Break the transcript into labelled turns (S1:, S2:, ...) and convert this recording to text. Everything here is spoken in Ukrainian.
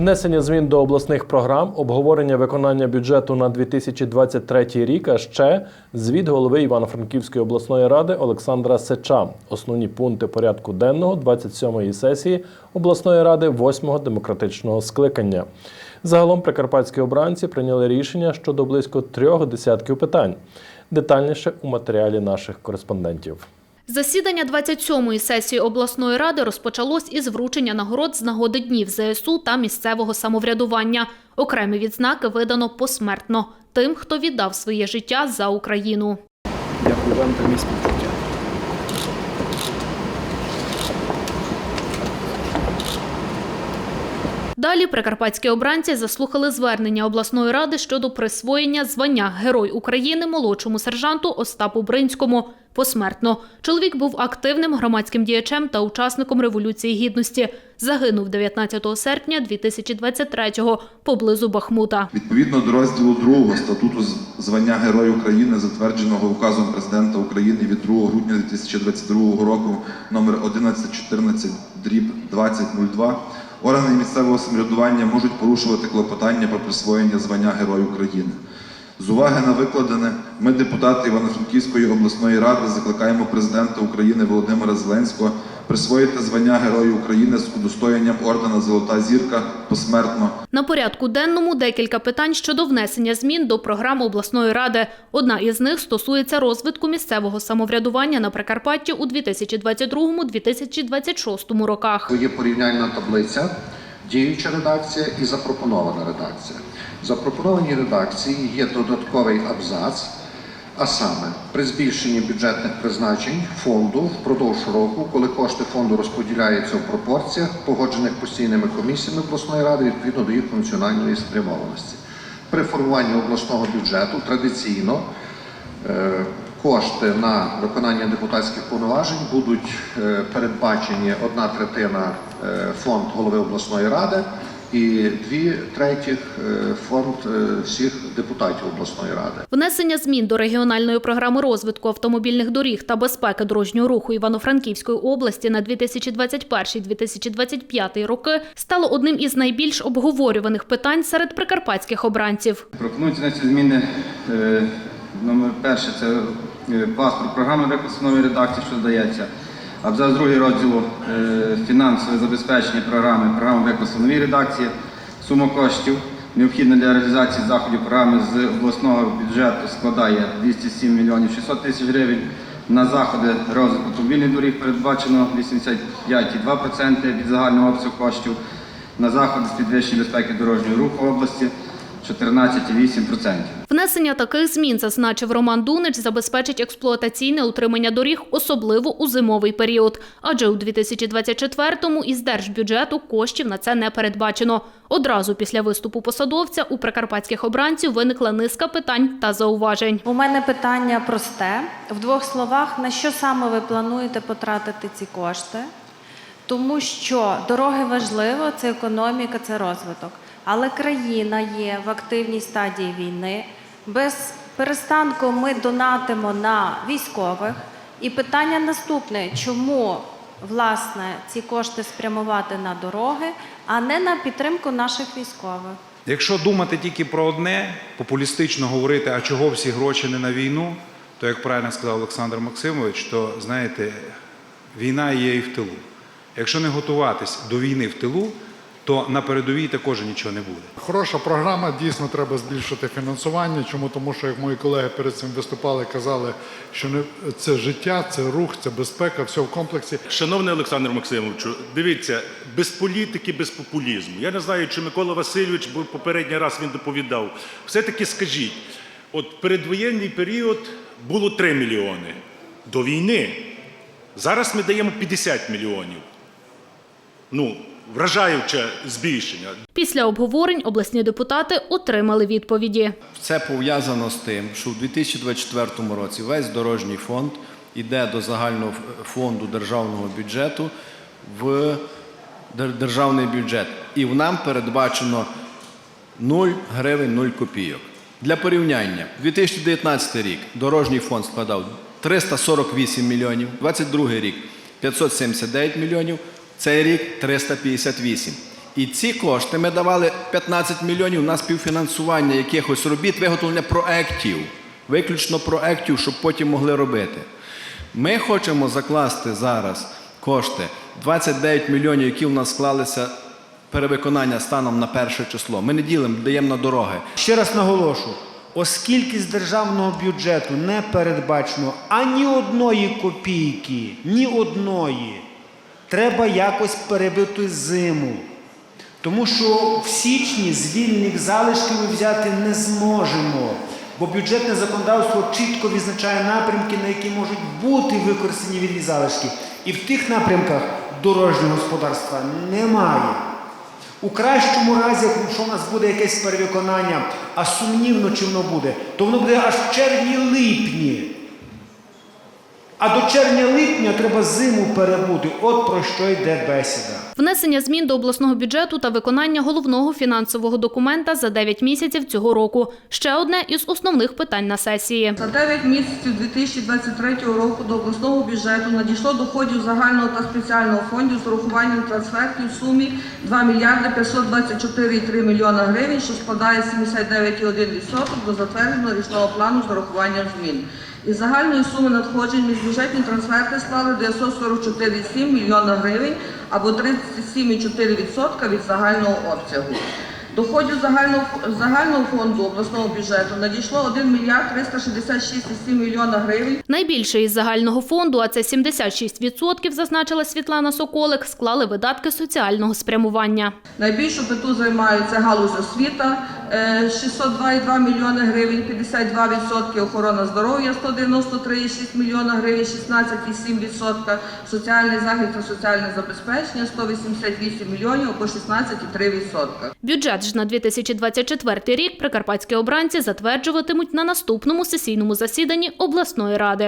S1: Внесення змін до обласних програм, обговорення виконання бюджету на 2023 рік, а ще звіт голови Івано-Франківської обласної ради Олександра Сеча. Основні пункти порядку денного 27-ї сесії обласної ради 8-го демократичного скликання. Загалом прикарпатські обранці прийняли рішення щодо близько трьох десятків питань. Детальніше у матеріалі наших кореспондентів.
S2: Засідання 27-ї сесії обласної ради розпочалось із вручення нагород з нагоди днів ЗСУ та місцевого самоврядування. Окремі відзнаки видано посмертно тим, хто віддав своє життя за Україну.
S3: Дякую вам та мій співчуття.
S2: Далі прикарпатські обранці заслухали звернення обласної ради щодо присвоєння звання Герой України молодшому сержанту Остапу Бринському посмертно. Чоловік був активним громадським діячем та учасником Революції Гідності. Загинув 19 серпня 2023-го поблизу Бахмута.
S4: Відповідно до розділу 2 статуту звання Герой України, затвердженого указом президента України від 2 грудня 2022 року номер 1114 дріб 2002, органи місцевого самоврядування можуть порушувати клопотання про присвоєння звання Герой України. З уваги на викладене, ми, депутати Івано-Франківської обласної ради, закликаємо президента України Володимира Зеленського присвоїти звання Герой України з удостоєнням ордена Золота зірка посмертно
S2: На порядку денному декілька питань щодо внесення змін до програми обласної ради. Одна із них стосується розвитку місцевого самоврядування на Прикарпатті у 2022-2026 роках.
S5: Є порівняльна таблиця, діюча редакція і запропонована редакція. В запропонованій редакції є додатковий абзац, а саме при збільшенні бюджетних призначень фонду впродовж року, коли кошти фонду розподіляються в пропорціях, погоджених постійними комісіями обласної ради відповідно до їх функціональної спрямованості. При формуванні обласного бюджету традиційно Е, Кошти на виконання депутатських повноважень будуть е, передбачені одна третина е, фонд голови обласної ради і дві третіх е, фонд всіх депутатів обласної ради.
S2: Внесення змін до регіональної програми розвитку автомобільних доріг та безпеки дорожнього руху Івано-Франківської області на 2021-2025 роки стало одним із найбільш обговорюваних питань серед прикарпатських обранців.
S6: Пропонуються зміни. Номер перше це паспорт програми викласу нової редакції, що додається. Абзац другий розділу е, фінансове забезпечення програми, програма викласу в новій редакції. Сума коштів необхідна для реалізації заходів програми з обласного бюджету складає 207 мільйонів 600 тисяч гривень. На заходи розвитку автомобільних доріг передбачено 85,2% від загального обсягу коштів. На заходи з підвищення безпеки дорожнього руху області 14,8%.
S2: Внесення таких змін, зазначив Роман Дунич, забезпечить експлуатаційне утримання доріг, особливо у зимовий період. Адже у 2024-му із держбюджету коштів на це не передбачено. Одразу після виступу посадовця у прикарпатських обранців виникла низка питань та зауважень.
S7: У мене питання просте. В двох словах, на що саме ви плануєте потратити ці кошти? Тому що дороги важливо, це економіка, це розвиток. Але країна є в активній стадії війни. Без перестанку ми донатимо на військових. І питання наступне: чому власне ці кошти спрямувати на дороги, а не на підтримку наших військових?
S8: Якщо думати тільки про одне, популістично говорити, а чого всі гроші не на війну, то як правильно сказав Олександр Максимович, то знаєте, війна є і в тилу. Якщо не готуватись до війни в тилу, то на передовій також нічого не буде.
S9: Хороша програма, дійсно треба збільшити фінансування. Чому? Тому що, як мої колеги перед цим виступали, казали, що не це життя, це рух, це безпека, все в комплексі.
S10: Шановний Олександр Максимовичу, дивіться, без політики, без популізму. Я не знаю, чи Микола Васильович, бо попередній раз він доповідав. Все-таки скажіть, от передвоєнний період було 3 мільйони до війни. Зараз ми даємо 50 мільйонів. Ну, вражаюче збільшення.
S2: Після обговорень обласні депутати отримали відповіді.
S11: Це пов'язано з тим, що у 2024 році весь дорожній фонд йде до загального фонду державного бюджету в державний бюджет. І в нам передбачено 0 гривень 0 копійок. Для порівняння, 2019 рік дорожній фонд складав 348 мільйонів, 22 рік 579 мільйонів, цей рік 358. І ці кошти ми давали 15 мільйонів на співфінансування якихось робіт, виготовлення проєктів, виключно проєктів, щоб потім могли робити. Ми хочемо закласти зараз кошти 29 мільйонів, які в нас склалися перевиконання станом на перше число. Ми не ділимо, даємо на дороги.
S12: Ще раз наголошу, оскільки з державного бюджету не передбачено ані одної копійки, ні одної, треба якось перебити зиму. Тому що в січні з вільних залишків ми взяти не зможемо, бо бюджетне законодавство чітко визначає напрямки, на які можуть бути використані вільні залишки. І в тих напрямках дорожнього господарства немає. У кращому разі, якщо у нас буде якесь перевиконання, а сумнівно чи воно буде, то воно буде аж в червні-липні. А до червня-липня треба зиму перебути. От про що йде бесіда.
S2: Внесення змін до обласного бюджету та виконання головного фінансового документа за 9 місяців цього року. Ще одне із основних питань на сесії.
S13: За 9 місяців 2023 року до обласного бюджету надійшло доходів загального та спеціального фондів з урахуванням трансфертів в сумі 2 мільярди 524,3 мільйона гривень, що складає 79,1% до затвердженого річного плану з урахуванням змін. Із загальної суми надходжень міжбюджетні трансферти склали 944,7 мільйона гривень або 37,4% від загального обсягу. Доходів загального, загального фонду обласного бюджету надійшло 1 мільярд 366,7 мільйона гривень.
S2: Найбільше із загального фонду, а це 76%, зазначила Світлана Соколик, склали видатки соціального спрямування.
S13: Найбільшу питу займаються галузь освіта 602,2 мільйони гривень, 52% охорона здоров'я 193,6 мільйона гривень, 16,7%, соціальний захист та соціальне забезпечення 188 мільйонів або 16,3%.
S2: Бюджет ж на 2024 рік прикарпатські обранці затверджуватимуть на наступному сесійному засіданні обласної ради.